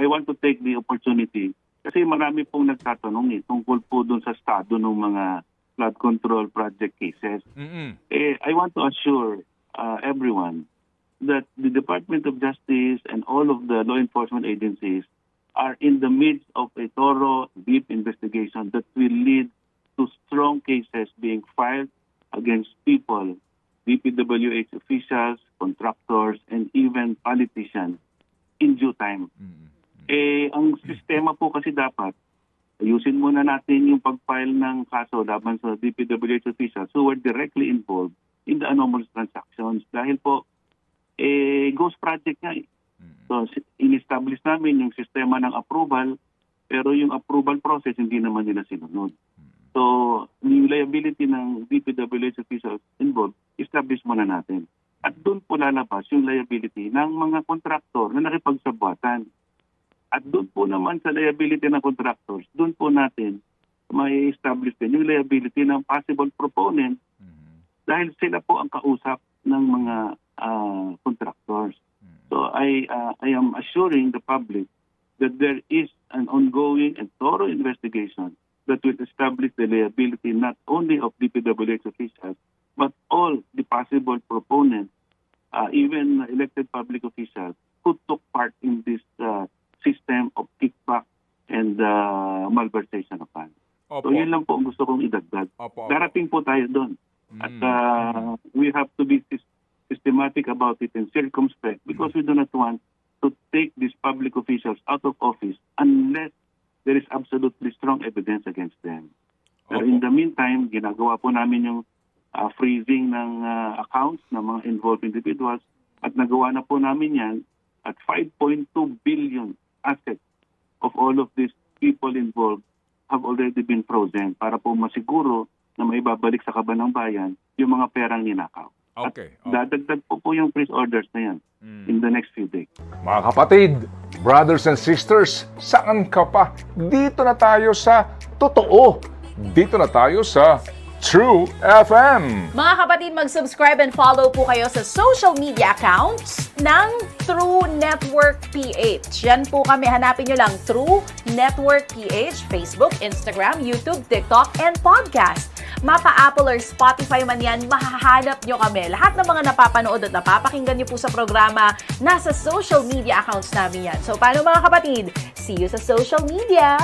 I want to take the opportunity kasi marami pong nagtatanong eh tungkol po dun sa estado ng mga flood control project cases. Mm-mm. Eh, I want to assure uh, everyone that the Department of Justice and all of the law enforcement agencies are in the midst of a thorough, deep investigation that will lead to strong cases being filed against people, DPWH officials, contractors, and even politicians in due time. Mm-mm. Eh, ang sistema po kasi dapat, ayusin muna natin yung pag-file ng kaso laban sa DPWH officials who were directly involved in the anomalous transactions. Dahil po, eh, ghost project nga eh. Mm-mm. So, in-establish namin yung sistema ng approval, pero yung approval process hindi naman nila sinunod. So, yung liability ng DPWH officials involved, establish muna natin. At doon po lalabas yung liability ng mga kontraktor na nakipagsabwatan. At doon po naman sa liability ng contractors, doon po natin may establish din yung liability ng possible proponent Mm-mm. dahil sila po ang kausap ng mga ah, contractors. So I uh, I am assuring the public that there is an ongoing and thorough investigation that will establish the liability not only of DPWH officials but all the possible proponents, uh, even elected public officials who took part in this uh, system of kickback and uh, malversation of funds. Opo. So yun lang po ang gusto kong idagdag. Opo. opo. Darating po tayo doon. At Mm. uh, we have to be sys- systematic about it and circumspect because we do not want to take these public officials out of office unless there is absolutely strong evidence against them. Pero in the meantime, ginagawa po namin yung uh, freezing ng uh, accounts ng mga involved individuals at nagawa na po namin yan at 5.2 billion assets of all of these people involved have already been frozen para po masiguro na maibabalik sa kaban ng bayan yung mga perang ninakaw. Okay. okay. Dadagdag po po yung freeze orders na yan Mm. in the next few days. Mga kapatid, brothers and sisters, saan ka pa? Dito na tayo sa totoo. Dito na tayo sa True FM. Mga kapatid, mag-subscribe and follow po kayo sa social media accounts ng True Network PH. Yan po kami. Hanapin nyo lang True Network PH, Facebook, Instagram, YouTube, TikTok, and podcast. Mapa Apple or Spotify man yan, mahahanap nyo kami. Lahat ng mga napapanood at napapakinggan nyo po sa programa, nasa social media accounts namin yan. So, paano mga kapatid? See you sa social media!